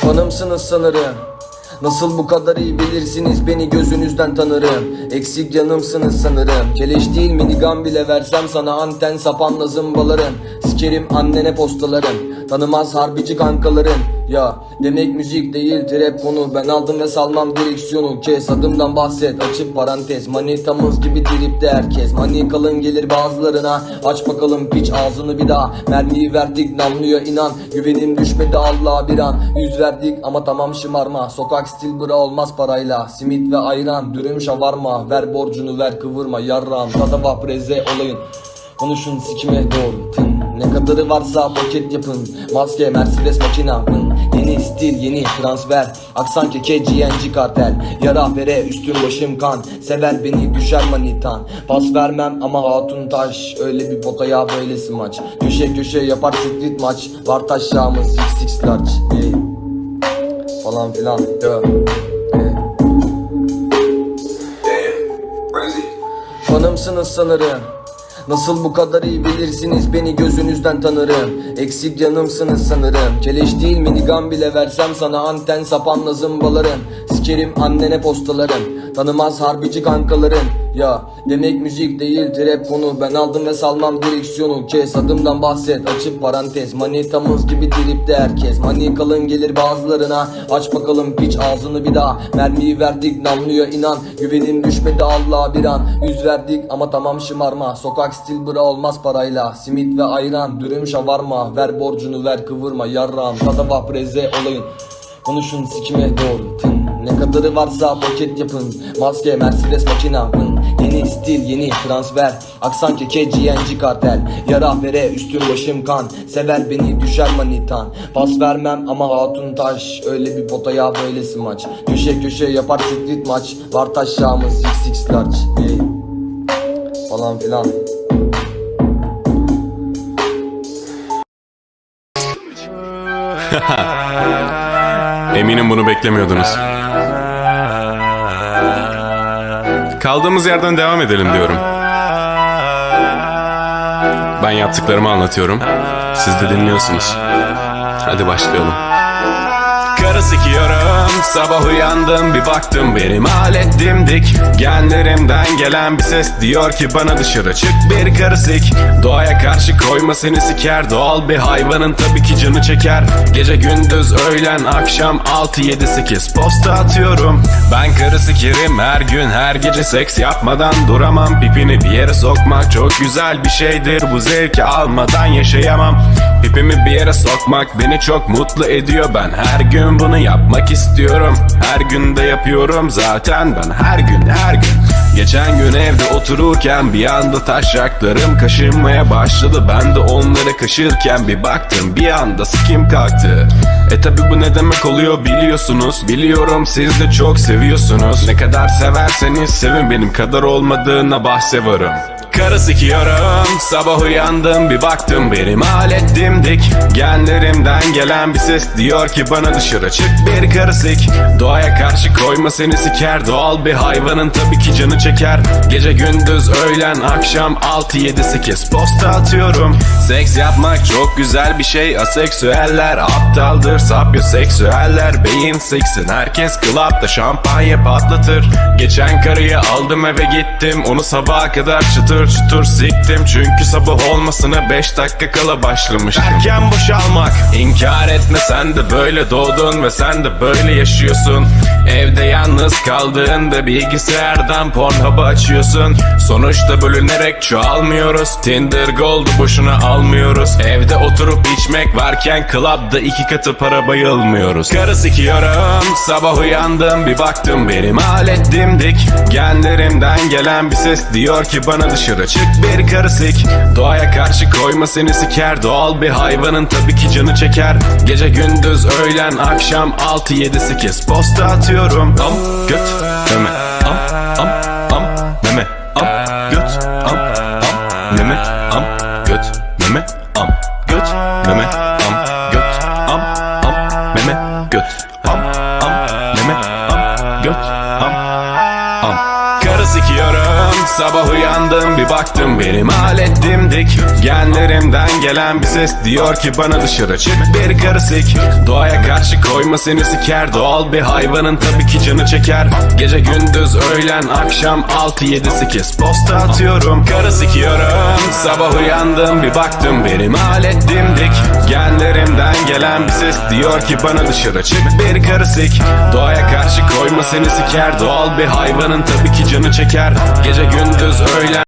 Hanımsınız sanırım. Nasıl bu kadar iyi bilirsiniz beni gözünüzden tanırım. Eksik yanımsınız sanırım. Keleş değil minigun bile versem sana anten sapanla zımbalarım. Sikerim annene postalarım Tanımaz harbici kankaların. Ya demek müzik değil trap konu. Ben aldım ve salmam direksiyonu. Kes adımdan bahset. Açıp parantez. Manitamız gibi tripte herkes. Mani kalın gelir bazılarına. Aç bakalım piç ağzını bir daha. Mermiyi verdik namluya inan. Güvenim düşmedi Allah'a bir an. Yüz verdik ama tamam şımarma. Sokak stil bra olmaz parayla. Simit ve ayran dürüm şavarma. Ver borcunu ver kıvırma yarram. Tada vapreze olayın. Konuşun sikime doğru. Ne kadarı varsa paket yapın. Maske Mercedes makina. Yeni stil yeni transfer. Aksan keke GNG kartel. Yara vere üstüm başım kan. Sever beni düşer manitan. Pas vermem ama hatun taş. Öyle bir potaya böylesi maç. Köşe köşe yapar street maç. Var taşağımız XX large. Ey. Falan filan. Yo. Ey. Damn, Renzi. Hanımsınız sanırım Nasıl bu kadar iyi bilirsiniz beni gözünüzden tanırım. Eksik yanımsınız sanırım. Keleş değil minigun bile versem sana anten sapanla zımbalarım Sikerim annene postalarım. Tanımaz harbici kankaların Ya demek müzik değil trap konu. Ben aldım ve salmam direksiyonu. Kes adımdan bahset açıp parantez. Manitamız gibi tripte herkes. Mani kalın gelir bazılarına. Aç bakalım piç ağzını bir daha. Mermiyi verdik namluya inan. Güvenim düşmedi Allah'a bir an. Yüz verdik ama tamam şımarma. Sokak stil bra olmaz parayla. Simit ve ayran dürüm şavarma. Ver borcunu ver kıvırma yarram. Tada vapreze olayın. Konuşun sikime doğru. Tın. Kadarı varsa paket yapın. Maske Mercedes makina hın. Yeni stil yeni transfer. Aksan keke GNG kartel. Yara vere üstüm başım kan. Sever beni düşer manitan. Pas vermem ama hatun taş. Öyle bir potaya böylesi maç. Köşe köşe yapar street maç. Var taşağımız XX large. Ey. Falan filan. Eminim bunu beklemiyordunuz. Kaldığımız yerden devam edelim diyorum. Ben yaptıklarımı anlatıyorum. Siz de dinliyorsunuz. Hadi başlayalım. Karı sikiyorum. Sabah uyandım bir baktım benim alet dimdik. Genlerimden gelen bir ses diyor ki bana dışarı çık bir karı sik Doğaya karşı koyma seni siker. Doğal bir hayvanın tabii ki canı çeker. Gece gündüz öğlen akşam 6-7-8 posta atıyorum. Ben karı her gün her gece seks yapmadan duramam. Pipini bir yere sokmak çok güzel bir şeydir. Bu zevki almadan yaşayamam. Pipimi bir yere sokmak beni çok mutlu ediyor. Ben her gün bunu yapmak istiyorum. Her gün de yapıyorum zaten ben her gün her gün. Geçen gün evde otururken bir anda taşaklarım kaşınmaya başladı. Ben de onları kaşırken bir baktım bir anda sikim kalktı. E tabi bu ne demek oluyor biliyorsunuz. Biliyorum siz de çok seviyorsunuz. Ne kadar severseniz sevin benim kadar olmadığına bahsevarım Karı sikiyorum. Sabah uyandım bir baktım benim alet dimdik Genlerimden gelen bir ses diyor ki bana dışarı çık bir karı sik Doğaya karşı koyma seni siker. Doğal bir hayvanın tabii ki canı çeker. Gece gündüz öğlen akşam 6-7-8 posta atıyorum. Seks yapmak çok güzel bir şey. Aseksüeller aptaldır. Sapyoseksüeller beyin siksin Herkes klapta şampanya patlatır. Geçen karıyı aldım eve gittim. Onu sabaha kadar çıtır çıtır siktim Çünkü sabah olmasına 5 dakika kala başlamıştım. Erken boşalmak. İnkar etme sen de böyle doğdun Ve sen de böyle yaşıyorsun Evde yalnız kaldığında bilgisayardan Pornhub'ı açıyorsun. Sonuçta bölünerek çoğalmıyoruz. Tinder Gold'u boşuna almıyoruz. Evde oturup içmek varken Club'da iki katı para bayılmıyoruz. Karı sikiyorum. Sabah uyandım bir baktım benim alet dimdik Genlerimden gelen bir ses diyor ki bana dışarı çık bir karı sik Doğaya karşı koyma seni siker. Doğal bir hayvanın tabii ki canı çeker. Gece gündüz öğlen akşam 6-7-8 posta atıyorum Am göt meme. Am am am meme. Am göt am am meme. Am göt meme. Am göt meme. Am göt am am meme. Göt Sabah uyandım bir baktım benim alet dimdik Genlerimden gelen bir ses diyor ki bana dışarı çık. Bir karısik Doğaya karşı koyma seni siker. Doğal bir hayvanın tabii ki canı çeker. Gece gündüz öğlen akşam 6-7 kez posta atıyorum Karı sikiyorum Sabah uyandım bir baktım benim alet dimdik Genlerimden gelen bir ses diyor ki bana dışarı çık bir karısik Doğaya karşı koyma seni siker. Doğal bir hayvanın tabii ki canı çeker. Gece gündüz öğlen